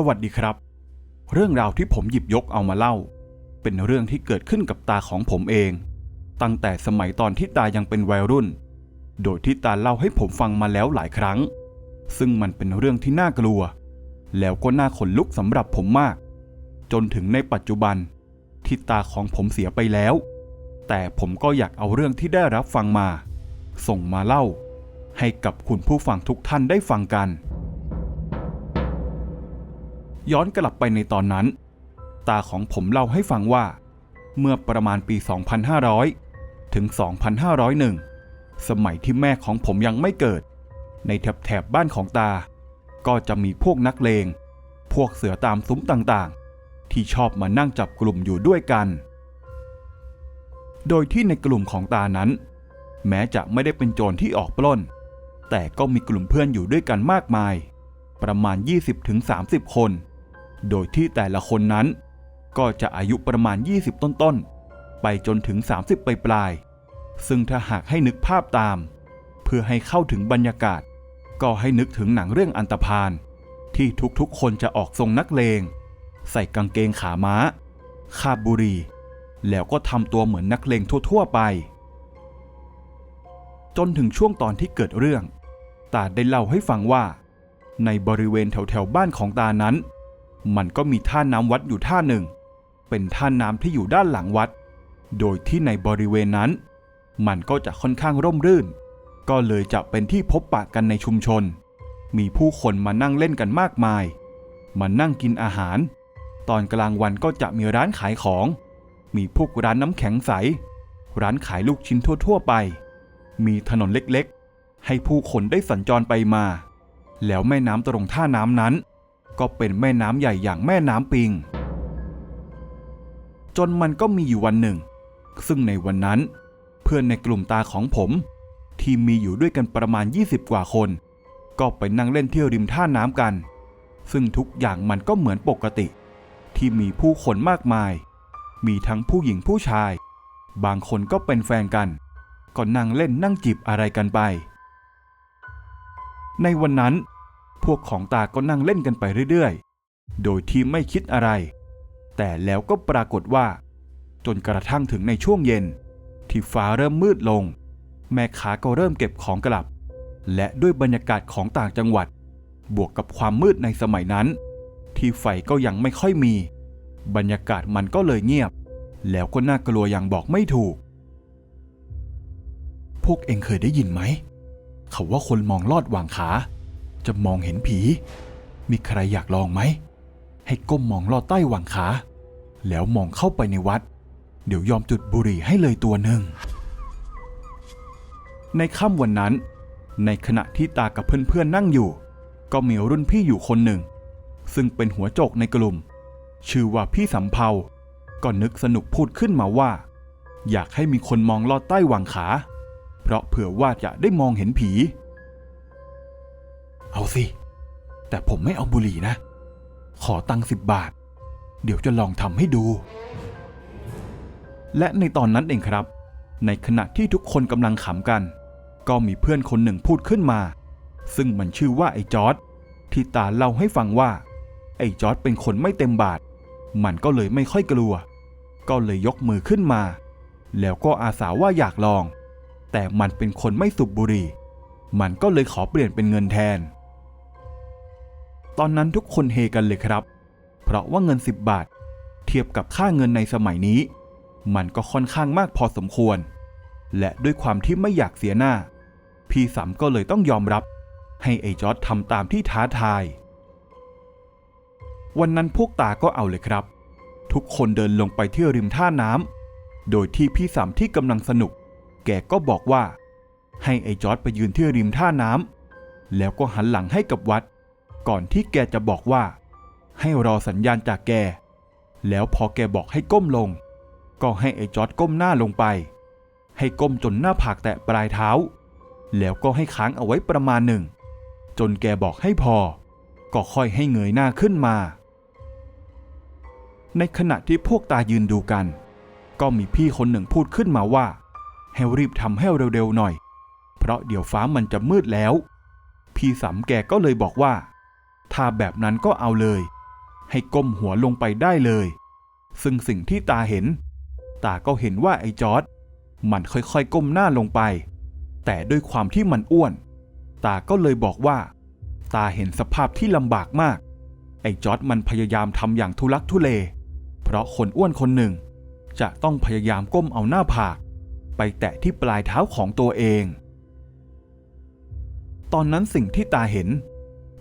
สวัสดีครับ เรื่องราวที่ผมหยิบยกเอามาเล่า เป็นเรื่องที่เกิดขึ้นกับตาของผมเอง ตั้งแต่สมัยตอนที่ตายังเป็นวัยรุ่น โดยที่ตาเล่าให้ผมฟังมาแล้วหลายครั้ง ซึ่งมันเป็นเรื่องที่น่ากลัว แล้วก็น่าขนลุกสำหรับผมมาก จนถึงในปัจจุบันที่ตาของผมเสียไปแล้ว แต่ผมก็อยากเอาเรื่องที่ได้รับฟังมา ส่งมาเล่า ให้กับคุณผู้ฟังทุกท่านได้ฟังกัน ย้อนกลับไปในตอนนั้น ตาของผมเล่าให้ฟังว่า เมื่อประมาณปี 2500 ถึง 2501 สมัยที่แม่ของผมยังไม่เกิด ในแถบแถบบ้านของตา ก็จะมีพวกนักเลง พวกเสือตามซุ้มต่างๆ ที่ชอบมานั่งจับกลุ่มอยู่ด้วยกัน โดยที่ในกลุ่มของตานั้น แม้จะไม่ได้เป็นโจรที่ออกปล้น แต่ก็มีกลุ่มเพื่อนอยู่ด้วยกันมากมายประมาณ 20-30 คน โดยที่แต่ละคนนั้น ก็จะอายุประมาณ 20 ต้นๆ ไปจนถึง 30 ปลายๆ ซึ่งถ้าหากให้นึกภาพตาม เพื่อให้เข้าถึงบรรยากาศ ก็ให้นึกถึงหนังเรื่องอันตพาน ที่ทุกๆ คนจะออกทรงนักเลง ใส่กางเกงขาม้า คาบบุรี แล้วก็ทำตัวเหมือนนักเลงทั่วๆไป จนถึงช่วงตอนที่เกิดเรื่อง ตาได้เล่าให้ฟังว่า ในบริเวณแถวๆบ้านของตานั้น มันก็มีท่าน้ำวัดอยู่ท่าหนึ่ง เป็นท่าน้ำที่อยู่ด้านหลังวัด โดยที่ในบริเวณนั้น มันก็จะค่อนข้างร่มรื่น ก็เลยจะเป็นที่พบปะกันในชุมชน มีผู้คนมานั่งเล่นกันมากมาย มานั่งกินอาหาร ตอนกลางวันก็จะมีร้านขายของ มีพวกร้านน้ำแข็งใส ร้านขายลูกชิ้นทั่ว ๆ ไป มีถนนเล็กๆ ให้ผู้คนได้สัญจรไปมา แล้วแม่น้ำตรงท่าน้ำนั้น ก็เป็นแม่น้ำใหญ่อย่างแม่น้ำปิง จนมันก็มีอยู่วันหนึ่ง ซึ่งในวันนั้น เพื่อนในกลุ่มตาของผม ที่มีอยู่ด้วยกันประมาณ 20 กว่าคน ก็ไปนั่งเล่นเที่ยวริมท่าน้ำกัน ซึ่งทุกอย่างมันก็เหมือนปกติ ที่มีผู้คนมากมาย มีทั้งผู้หญิงผู้ชาย บางคนก็เป็นแฟนกัน ก็นั่งเล่นนั่งจีบอะไรกันไป ในวันนั้น วกของตาก็นั่งเล่นกันไปเรื่อยๆ โดยที่ไม่คิดอะไร แต่แล้วก็ปรากฏว่า จนกระทั่งถึงในช่วงเย็น ที่ฟ้าเริ่มมืดลง แม่ค้าก็เริ่มเก็บของกลับ และด้วยบรรยากาศของต่างจังหวัด บวกกับความมืดในสมัยนั้น ที่ไฟก็ยังไม่ค่อยมี บรรยากาศมันก็เลยเงียบ แล้วก็น่ากลัวอย่างบอกไม่ถูก พวกเองเคยได้ยินไหมเขาว่าคนมองลอดหว่างขา จะมองเห็นผี มีใครอยากลองไหม ให้ก้มมองลอดใต้หว่างขา แล้วมองเข้าไปในวัด เดี๋ยวยอมจุดบุหรี่ให้เลยตัวหนึ่ง ในค่ำวันนั้น ในขณะที่ตากับเพื่อนๆนั่งอยู่ ก็มีรุ่นพี่อยู่คนหนึ่ง ซึ่งเป็นหัวโจกในกลุ่ม ชื่อว่าพี่สำเภาก็นึกสนุกพูดขึ้นมาว่า อยากให้มีคนมองลอดใต้หว่างขา เพราะเผื่อว่าจะได้มองเห็นผี เอาสิ แต่ผมไม่เอาบุหรี่นะ ขอตังค์สิบบาท เดี๋ยวจะลองทำให้ดู และในตอนนั้นเองครับ ในขณะที่ทุกคนกำลังขำกัน ก็มีเพื่อนคนหนึ่งพูดขึ้นมา ซึ่งมันชื่อว่าไอ้จอร์ดที่ตาเล่าให้ฟังว่า ไอ้จอร์ดเป็นคนไม่เต็มบาท มันก็เลยไม่ค่อยกลัว ก็เลยยกมือขึ้นมา แล้วก็อาสาว่าอยากลอง แต่มันเป็นคนไม่สูบบุหรี่ มันก็เลยขอเปลี่ยนเป็นเงินแทน ตอนนั้นทุกคนเฮกันเลยครับ เพราะว่าเงิน 10 บาท เทียบกับค่าเงินในสมัยนี้ มันก็ค่อนข้างมากพอสมควร และด้วยความที่ไม่อยากเสียหน้า พี่สำก็เลยต้องยอมรับ ให้ไอ้จอร์ดทำตามที่ท้าทาย วันนั้นพวกตาก็เอาเลยครับ ทุกคนเดินลงไปที่ริมท่าน้ำโดยที่พี่สำที่กำลังสนุก แกก็บอกว่า ให้ไอ้จอร์ดไปยืนที่ริมท่าน้ำแล้วก็หันหลังให้กับวัด ก่อนที่แกจะบอกว่า ให้รอสัญญาณจากแก แล้วพอแกบอกให้ก้มลง ก็ให้ไอ้จอร์ดก้มหน้าลงไป ให้ก้มจนหน้าผากแตะปลายเท้า แล้วก็ให้ค้างเอาไว้ประมาณหนึ่ง จนแกบอกให้พอ ก็ค่อยให้เงยหน้าขึ้นมา ในขณะที่พวกตายืนดูกัน ก็มีพี่คนหนึ่งพูดขึ้นมาว่า ให้รีบทำให้เร็วๆหน่อย เพราะเดี๋ยวฟ้ามันจะมืดแล้ว พี่สำแกก็เลยบอกว่า ถ้าแบบนั้นก็เอาเลย ให้ก้มหัวลงไปได้เลย ซึ่งสิ่งที่ตาเห็น ตาก็เห็นว่าไอ้จอร์ดมันค่อยๆก้มหน้าลงไป แต่ด้วยความที่มันอ้วน ตาก็เลยบอกว่า ตาเห็นสภาพที่ลำบากมาก ไอ้จอร์ดมันพยายามทำอย่างทุลักทุเล เพราะคนอ้วนคนหนึ่ง จะต้องพยายามก้มเอาหน้าผาก ไปแตะที่ปลายเท้าของตัวเอง ตอนนั้นสิ่งที่ตาเห็น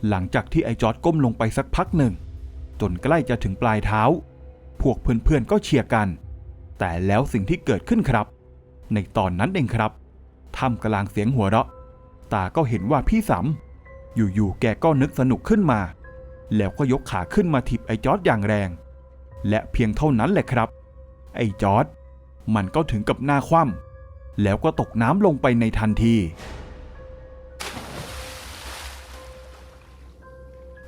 หลังจากที่ไอจอร์ดก้มลงไปสักพักหนึ่ง จนใกล้จะถึงปลายเท้า พวกเพื่อนๆก็เชียร์กัน แต่แล้วสิ่งที่เกิดขึ้นครับ ในตอนนั้นเองครับท่ามกลางเสียงหัวเราะ ตาก็เห็นว่าพี่สำอยู่ๆแกก็นึกสนุกขึ้นมา แล้วก็ยกขาขึ้นมาถีบไอจอร์ดอย่างแรง และเพียงเท่านั้นแหละครับ ไอจอร์ดมันก็ถึงกับหน้าคว่ำแล้วก็ตกน้ำลงไปในทันที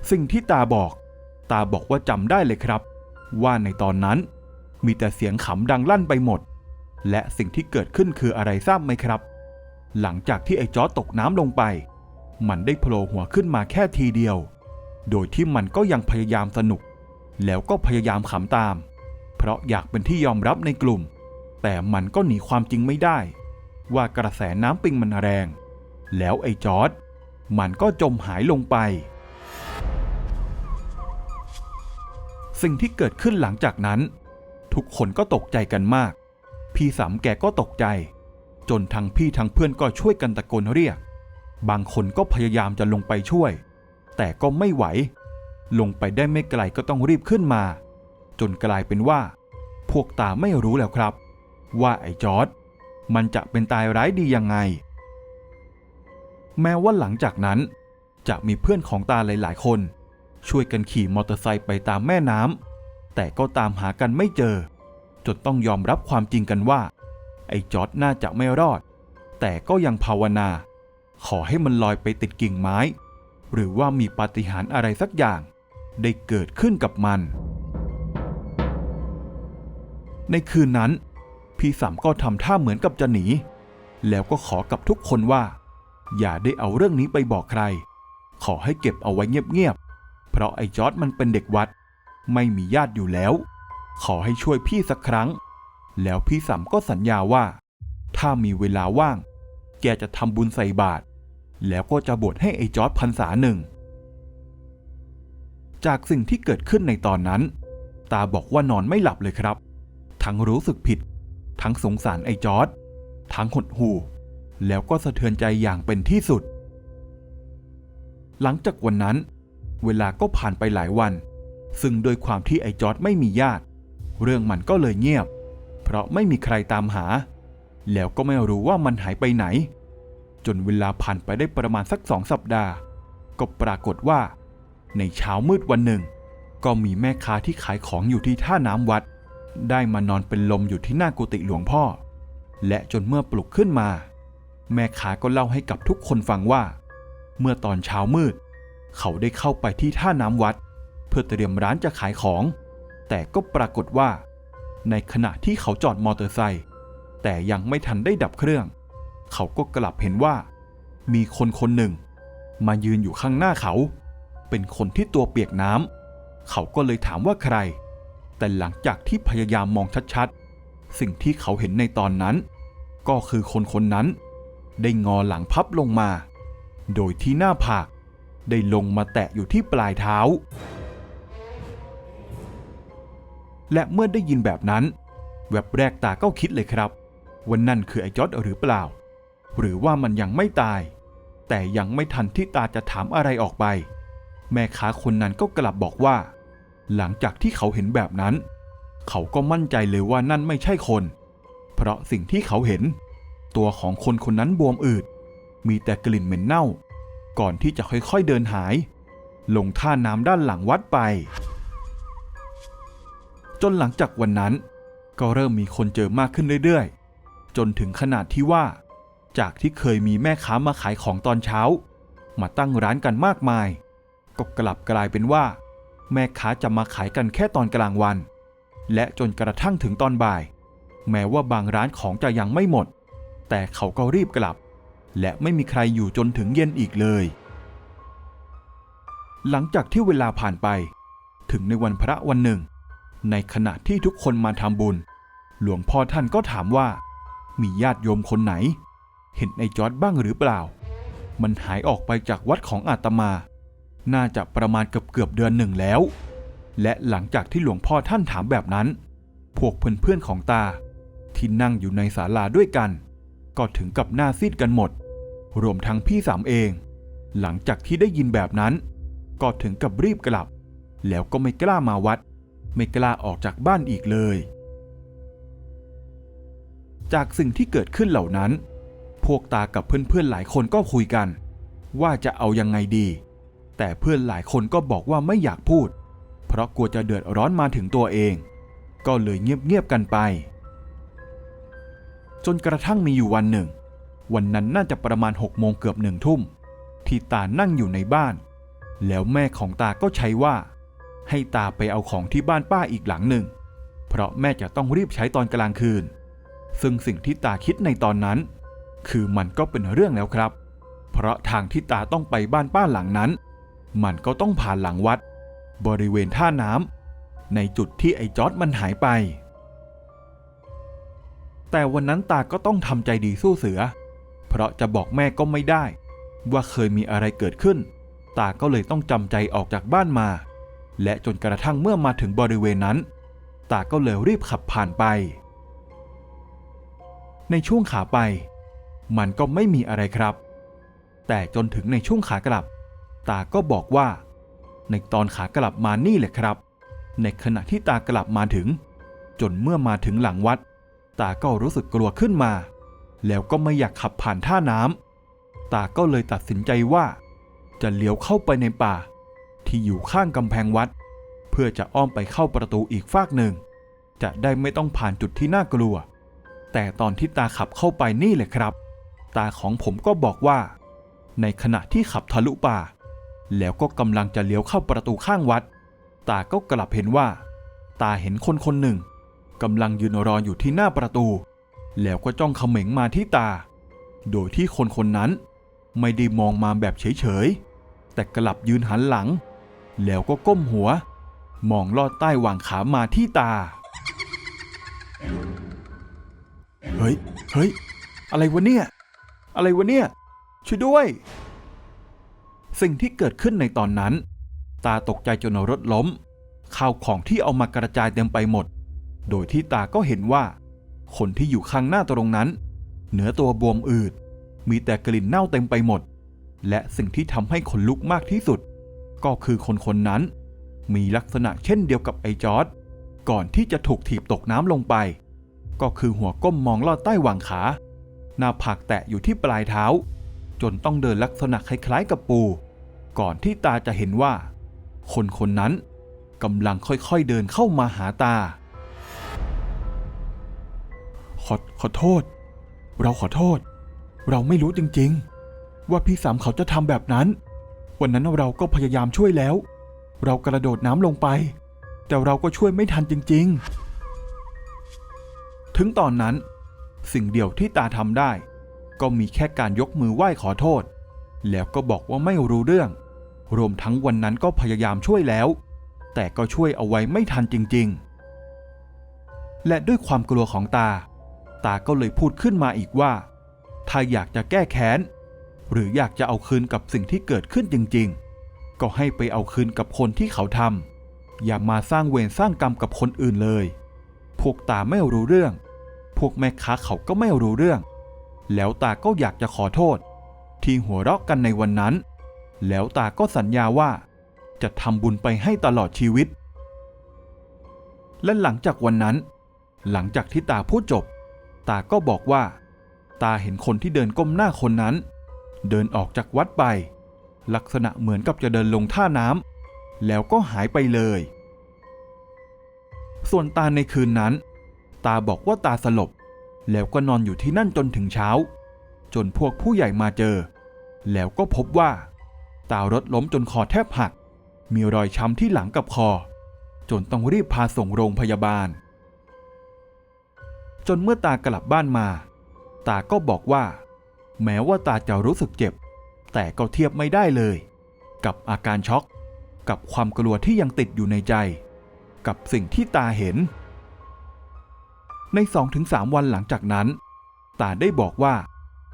สิ่งที่ตาบอก ตาบอกว่าจำได้เลยครับ ว่าในตอนนั้น มีแต่เสียงขำดังลั่นไปหมด และสิ่งที่เกิดขึ้นคืออะไรทราบไหมครับ หลังจากที่ไอ้จอตกน้ำลงไป มันได้โผล่หัวขึ้นมาแค่ทีเดียว โดยที่มันก็ยังพยายามสนุก แล้วก็พยายามขำตาม เพราะอยากเป็นที่ยอมรับในกลุ่ม แต่มันก็หนีความจริงไม่ได้ ว่ากระแสน้ำปิงมันแรง แล้วไอ้จอร์ดมันก็จมหายลงไป สิ่งที่เกิดขึ้นหลังจากนั้น ทุกคนก็ตกใจกันมาก พี่สามแกก็ตกใจ จนทั้งพี่ทั้งเพื่อนก็ช่วยกันตะโกนเรียก บางคนก็พยายามจะลงไปช่วย แต่ก็ไม่ไหว ลงไปได้ไม่ไกลก็ต้องรีบขึ้นมา จนกลายเป็นว่า พวกตาไม่รู้แล้วครับ ว่าไอ้จอร์ดมันจะเป็นตายร้ายดียังไง แม้ว่าหลังจากนั้นจะมีเพื่อนของตาหลาย ๆ คน ช่วยกันขี่มอเตอร์ไซค์ไปตามแม่น้ำแต่ก็ตามหากันไม่เจอ จนต้องยอมรับความจริงกันว่า ไอ้จอร์ดน่าจะไม่รอด แต่ก็ยังภาวนา ขอให้มันลอยไปติดกิ่งไม้ หรือว่ามีปาฏิหาริย์อะไรสักอย่าง ได้เกิดขึ้นกับมัน ในคืนนั้น พี่สามก็ทำท่าเหมือนกับจะหนี แล้วก็ขอกับทุกคนว่า อย่าได้เอาเรื่องนี้ไปบอกใคร ขอให้เก็บเอาไว้เงียบๆ ราะไอ้จอร์ดมันเป็นเด็กวัด ไม่มีญาติอยู่แล้ว ขอให้ช่วยพี่สักครั้ง แล้วพี่สามก็สัญญาว่า ถ้ามีเวลาว่าง แกจะทำบุญใส่บาตรแล้วก็จะบวชให้ไอ้จอร์ดพรรษาหนึ่ง จากสิ่งที่เกิดขึ้นในตอนนั้น ตาบอกว่านอนไม่หลับเลยครับ ทั้งรู้สึกผิด ทั้งสงสารไอ้จอร์ดทั้งหดหู่ แล้วก็สะเทือนใจอย่างเป็นที่สุด หลังจากวันนั้น เวลาก็ผ่านไปหลายวัน ซึ่งโดยความที่ไอจอร์ดไม่มีญาติ เรื่องมันก็เลยเงียบ เพราะไม่มีใครตามหา แล้วก็ไม่รู้ว่ามันหายไปไหน จนเวลาผ่านไปได้ประมาณสักสองสัปดาห์ ก็ปรากฏว่า ในเช้ามืดวันหนึ่ง ก็มีแม่ค้าที่ขายของอยู่ที่ท่าน้ำวัด ได้มานอนเป็นลมอยู่ที่หน้ากุฏิหลวงพ่อ และจนเมื่อปลุกขึ้นมา แม่ค้าก็เล่าให้กับทุกคนฟังว่า เมื่อตอนเช้ามืด เขาได้เข้าไปที่ท่าน้ำวัด เพื่อเตรียมร้านจะขายของ แต่ก็ปรากฏว่า ในขณะที่เขาจอดมอเตอร์ไซค์แต่ยังไม่ทันได้ดับเครื่อง เขาก็กลับเห็นว่า มีคนคนหนึ่ง มายืนอยู่ข้างหน้าเขา เป็นคนที่ตัวเปียกน้ำเขาก็เลยถามว่าใคร แต่หลังจากที่พยายามมองชัดๆ สิ่งที่เขาเห็นในตอนนั้น ก็คือคนคนนั้น ได้งอหลังพับลงมา โดยที่หน้าผาก ได้ลงมาแตะอยู่ที่ปลายเท้า และเมื่อได้ยินแบบนั้น แวบแรกตาก็คิดเลยครับว่านั่นคือไอ้จอดหรือเปล่า หรือว่ามันยังไม่ตาย แต่ยังไม่ทันที่ตาจะถามอะไรออกไป แม่ค้าคนนั้นก็กลับบอกว่า หลังจากที่เขาเห็นแบบนั้น เขาก็มั่นใจเลยว่านั่นไม่ใช่คน เพราะสิ่งที่เขาเห็น ตัวของคนคนนั้นบวมอืดมีแต่กลิ่นเหม็นเน่า ก่อนที่จะค่อยๆเดินหาย ลงท่าน้ำด้านหลังวัดไป จนหลังจากวันนั้น ก็เริ่มมีคนเจอมากขึ้นเรื่อยๆ จนถึงขนาดที่ว่า จากที่เคยมีแม่ค้ามาขายของตอนเช้า มาตั้งร้านกันมากมาย ก็กลับกลายเป็นว่า แม่ค้าจะมาขายกันแค่ตอนกลางวัน และจนกระทั่งถึงตอนบ่าย แม้ว่าบางร้านของจะยังไม่หมด แต่เขาก็รีบกลับ และไม่มีใครอยู่จนถึงเย็นอีกเลย หลังจากที่เวลาผ่านไป ถึงในวันพระวันหนึ่ง ในขณะที่ทุกคนมาทำบุญ หลวงพ่อท่านก็ถามว่า มีญาติโยมคนไหน เห็นไอ้จอร์ดบ้างหรือเปล่า มันหายออกไปจากวัดของอาตมา น่าจะประมาณเกือบเกือบเดือนหนึ่งแล้ว และหลังจากที่หลวงพ่อท่านถามแบบนั้น พวกเพื่อนๆของตาที่นั่งอยู่ในศาลาด้วยกัน ก็ถึงกับหน้าซีดกันหมด รวมทั้งพี่สามเอง หลังจากที่ได้ยินแบบนั้น ก็ถึงกับรีบกลับ แล้วก็ไม่กล้ามาวัด ไม่กล้าออกจากบ้านอีกเลย จากสิ่งที่เกิดขึ้นเหล่านั้น พวกตากับเพื่อนๆหลายคนก็คุยกัน ว่าจะเอายังไงดี แต่เพื่อนหลายคนก็บอกว่าไม่อยากพูด เพราะกลัวจะเดือดร้อนมาถึงตัวเอง ก็เลยเงียบๆกันไป จนกระทั่งมีอยู่วันหนึ่ง วันนั้นน่าจะประมาณหกโมงเกือบหนึ่งทุ่ม ที่ตานั่งอยู่ในบ้าน แล้วแม่ของตาก็ใช้ว่า ให้ตาไปเอาของที่บ้านป้าอีกหลังหนึ่ง เพราะแม่จะต้องรีบใช้ตอนกลางคืน ซึ่งสิ่งที่ตาคิดในตอนนั้น คือมันก็เป็นเรื่องแล้วครับ เพราะทางที่ตาต้องไปบ้านป้าหลังนั้น มันก็ต้องผ่านหลังวัด บริเวณท่าน้ำในจุดที่ไอ้จอร์ดมันหายไปแต่วันนั้นตาก็ต้องทำใจดีสู้เสือเราะจะบอกแม่ก็ไม่ได้ ว่าเคยมีอะไรเกิดขึ้น ตาก็เลยต้องจำใจออกจากบ้านมา และจนกระทั่งเมื่อมาถึงบริเวณนั้น ตาก็เลยรีบขับผ่านไป ในช่วงขาไป มันก็ไม่มีอะไรครับ แต่จนถึงในช่วงขากลับ ตาก็บอกว่า ในตอนขากลับมานี่แหละครับ ในขณะที่ตากลับมาถึง จนเมื่อมาถึงหลังวัด ตาก็รู้สึกกลัวขึ้นมา แล้วก็ไม่อยากขับผ่านท่าน้ำตาก็เลยตัดสินใจว่า จะเลี้ยวเข้าไปในป่า ที่อยู่ข้างกำแพงวัด เพื่อจะอ้อมไปเข้าประตูอีกฟากหนึ่ง จะได้ไม่ต้องผ่านจุดที่น่ากลัว แต่ตอนที่ตาขับเข้าไปนี่แหละครับ ตาของผมก็บอกว่า ในขณะที่ขับทะลุป่า แล้วก็กำลังจะเลี้ยวเข้าประตูข้างวัด ตาก็กลับเห็นว่า ตาเห็นคนคนหนึ่งกำลังยืนรออยู่ที่หน้าประตู แล้วก็จ้องเขม็งมาที่ตา โดยที่คนคนนั้นไม่ได้มองมาแบบเฉยๆ แต่กลับยืนหันหลัง แล้วก็ก้มหัว มองลอดใต้หว่างขามาที่ตา เฮ้ย เฮ้ย อะไรวะเนี่ย อะไรวะเนี่ย ช่วยด้วย สิ่งที่เกิดขึ้นในตอนนั้น ตาตกใจจนรถล้ม ข้าวของที่เอามากระจายเต็มไปหมด โดยที่ตาก็เห็นว่า คนที่อยู่ข้างหน้าตรงนั้น เหนือตัวบวมอืด มีแต่กลิ่นเน่าเต็มไปหมด และสิ่งที่ทำให้ขนลุกมากที่สุด ก็คือคนคนนั้น มีลักษณะเช่นเดียวกับไอจอร์ดก่อนที่จะถูกถีบตกน้ำลงไป ก็คือหัวก้มมองลอดใต้หว่างขา หน้าผากแตะอยู่ที่ปลายเท้า จนต้องเดินลักษณะคล้ายๆกับปู ก่อนที่ตาจะเห็นว่า คนคนนั้นกำลังค่อยๆเดินเข้ามาหาตา อขอโทษ เราขอโทษ เราไม่รู้จริงๆ ว่าพี่สามเขาจะทำแบบนั้น วันนั้นเราก็พยายามช่วยแล้ว เรากระโดดน้ำลงไป แต่เราก็ช่วยไม่ทันจริง ๆ ถึงตอนนั้น สิ่งเดียวที่ตาทำได้ ก็มีแค่การยกมือไหว้ขอโทษ แล้วก็บอกว่าไม่รู้เรื่อง รวมทั้งวันนั้นก็พยายามช่วยแล้ว แต่ก็ช่วยเอาไว้ไม่ทันจริง ๆ และด้วยความกลัวของตา ตาก็เลยพูดขึ้นมาอีกว่า ถ้าอยากจะแก้แค้น หรืออยากจะเอาคืนกับสิ่งที่เกิดขึ้นจริง ๆ ก็ให้ไปเอาคืนกับคนที่เขาทำอย่ามาสร้างเวรสร้างกรรมกับคนอื่นเลย พวกตาไม่รู้เรื่อง พวกแม่ค้าเขาก็ไม่รู้เรื่อง แล้วตาก็อยากจะขอโทษ ที่หัวเราะกันในวันนั้น แล้วตาก็สัญญาว่า จะทำบุญไปให้ตลอดชีวิต และหลังจากวันนั้น หลังจากที่ตาพูดจบ ตาก็บอกว่า ตาเห็นคนที่เดินก้มหน้าคนนั้น เดินออกจากวัดไป ลักษณะเหมือนกับจะเดินลงท่าน้ำแล้วก็หายไปเลย ส่วนตาในคืนนั้น ตาบอกว่าตาสลบ แล้วก็นอนอยู่ที่นั่นจนถึงเช้า จนพวกผู้ใหญ่มาเจอ แล้วก็พบว่า ตารถล้มจนคอแทบหัก มีรอยช้ำที่หลังกับคอ จนต้องรีบพาส่งโรงพยาบาล จนเมื่อตากลับบ้านมา ตาก็บอกว่า แม้ว่าตาจะรู้สึกเจ็บ แต่ก็เทียบไม่ได้เลย กับอาการช็อก กับความกลัวที่ยังติดอยู่ในใจ กับสิ่งที่ตาเห็น ใน2-3วันหลังจากนั้น ตาได้บอกว่า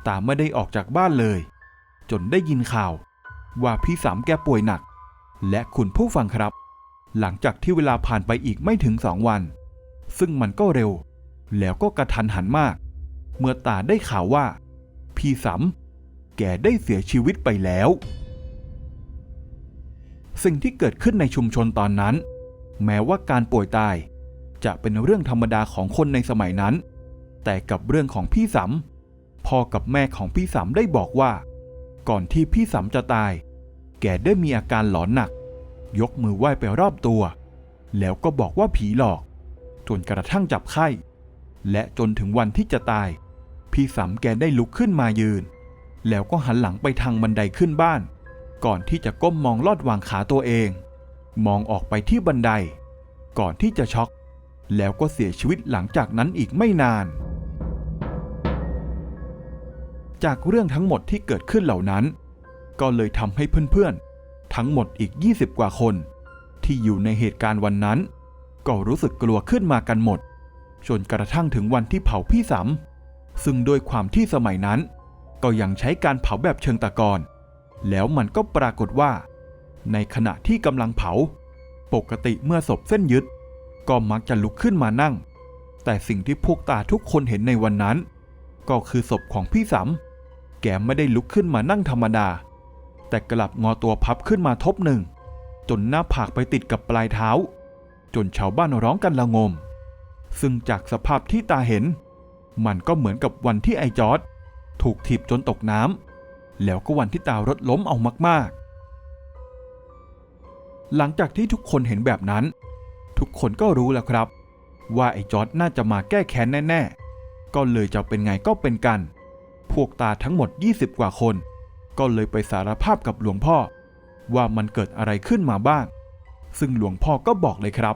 ตาไม่ได้ออกจากบ้านเลย จนได้ยินข่าว ว่าพี่สามแกป่วยหนัก และคุณผู้ฟังครับ หลังจากที่เวลาผ่านไปอีกไม่ถึงสองวัน ซึ่งมันก็เร็ว แล้วก็กระทันหันมาก เมื่อตาได้ข่าวว่า พี่สำแกได้เสียชีวิตไปแล้ว สิ่งที่เกิดขึ้นในชุมชนตอนนั้น แม้ว่าการป่วยตายจะเป็นเรื่องธรรมดาของคนในสมัยนั้น แต่กับเรื่องของพี่สำพ่อกับแม่ของพี่สำได้บอกว่า ก่อนที่พี่สำจะตาย แกได้มีอาการหลอนหนัก ยกมือไหว้ไปรอบตัว แล้วก็บอกว่าผีหลอก จนกระทั่งจับไข้ และจนถึงวันที่จะตาย พี่สำแกได้ลุกขึ้นมายืน แล้วก็หันหลังไปทางบันไดขึ้นบ้าน ก่อนที่จะก้มมองลอดวางขาตัวเอง มองออกไปที่บันได ก่อนที่จะช็อก แล้วก็เสียชีวิตหลังจากนั้นอีกไม่นาน จากเรื่องทั้งหมดที่เกิดขึ้นเหล่านั้น ก็เลยทำให้เพื่อนๆ ทั้งหมดอีก 20 กว่าคน ที่อยู่ในเหตุการณ์วันนั้น ก็รู้สึกกลัวขึ้นมากันหมด จนกระทั่งถึงวันที่เผาพี่สำซึ่งด้วยความที่สมัยนั้น ก็ยังใช้การเผาแบบเชิงตะกอน แล้วมันก็ปรากฏว่า ในขณะที่กำลังเผา ปกติเมื่อศพเส้นยึด ก็มักจะลุกขึ้นมานั่ง แต่สิ่งที่พวกตาทุกคนเห็นในวันนั้น ก็คือศพของพี่สำแกไม่ได้ลุกขึ้นมานั่งธรรมดา แต่กลับงอตัวพับขึ้นมาทบหนึ่งจนหน้าผากไปติดกับปลายเท้า จนชาวบ้านร้องกันละงม ซึ่งจากสภาพที่ตาเห็น มันก็เหมือนกับวันที่ไอจอร์ดถูกถีบจนตกน้ำแล้วก็วันที่ตารถล้มเอามากๆ หลังจากที่ทุกคนเห็นแบบนั้น ทุกคนก็รู้แล้วครับ ว่าไอจอร์ดน่าจะมาแก้แค้นแน่ ๆ ก็เลยจะเป็นไงก็เป็นกัน พวกตาทั้งหมด 20 กว่าคน ก็เลยไปสารภาพกับหลวงพ่อ ว่ามันเกิดอะไรขึ้นมาบ้าง ซึ่งหลวงพ่อก็บอกเลยครับ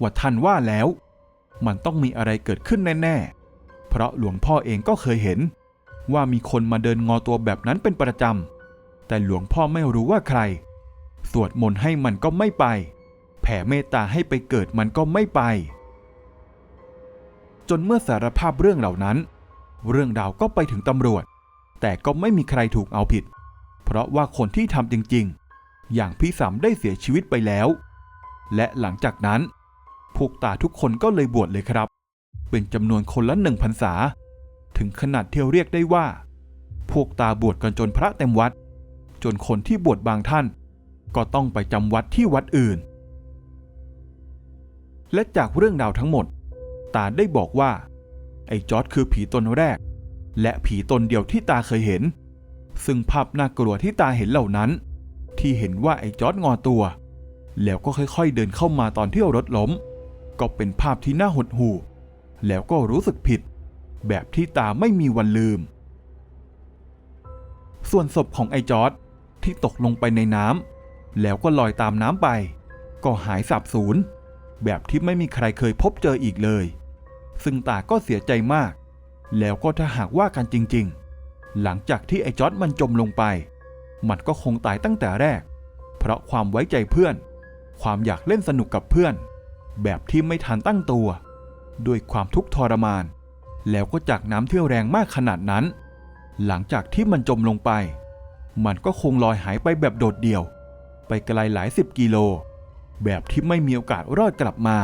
ว่าท่านว่าแล้ว มันต้องมีอะไรเกิดขึ้นแน่ๆ เพราะหลวงพ่อเองก็เคยเห็น ว่ามีคนมาเดินงอตัวแบบนั้นเป็นประจำ แต่หลวงพ่อไม่รู้ว่าใคร สวดมนต์ให้มันก็ไม่ไป แผ่เมตตาให้ไปเกิดมันก็ไม่ไป จนเมื่อสารภาพเรื่องเหล่านั้น เรื่องราวก็ไปถึงตำรวจ แต่ก็ไม่มีใครถูกเอาผิด เพราะว่าคนที่ทำจริงๆ อย่างพี่สามได้เสียชีวิตไปแล้ว และหลังจากนั้น พวกตาทุกคนก็เลยบวชเลยครับ เป็นจำนวนคนละหนึ่งพรรษา ถึงขนาดเที่ยวเรียกได้ว่า พวกตาบวชกันจนพระเต็มวัด จนคนที่บวชบางท่าน ก็ต้องไปจำวัดที่วัดอื่น และจากเรื่องราวทั้งหมด ตาได้บอกว่า ไอ้จอร์ดคือผีตนแรก และผีตนเดียวที่ตาเคยเห็น ซึ่งภาพน่ากลัวที่ตาเห็นเหล่านั้น ที่เห็นว่าไอ้จอร์ดงอตัว แล้วก็ค่อยๆเดินเข้ามาตอนที่รถล้ม ก็เป็นภาพที่น่าหดหู่ แล้วก็รู้สึกผิด แบบที่ตาไม่มีวันลืม ส่วนศพของไอจอร์ดที่ตกลงไปในน้ำแล้วก็ลอยตามน้ำไป ก็หายสับสูญ แบบที่ไม่มีใครเคยพบเจออีกเลย ซึ่งตาก็เสียใจมาก แล้วก็ถ้าหากว่ากันจริง ๆ หลังจากที่ไอจอร์ดมันจมลงไป มันก็คงตายตั้งแต่แรก เพราะความไว้ใจเพื่อน ความอยากเล่นสนุกกับเพื่อน แบบที่ไม่ทันตั้งตัว ด้วยความทุกข์ทรมาน แล้วก็จากน้ำที่แรงมากขนาดนั้น หลังจากที่มันจมลงไป มันก็คงลอยหายไปแบบโดดเดี่ยว ไปไกลหลายสิบกิโล แบบที่ไม่มีโอกาสรอดกลับมา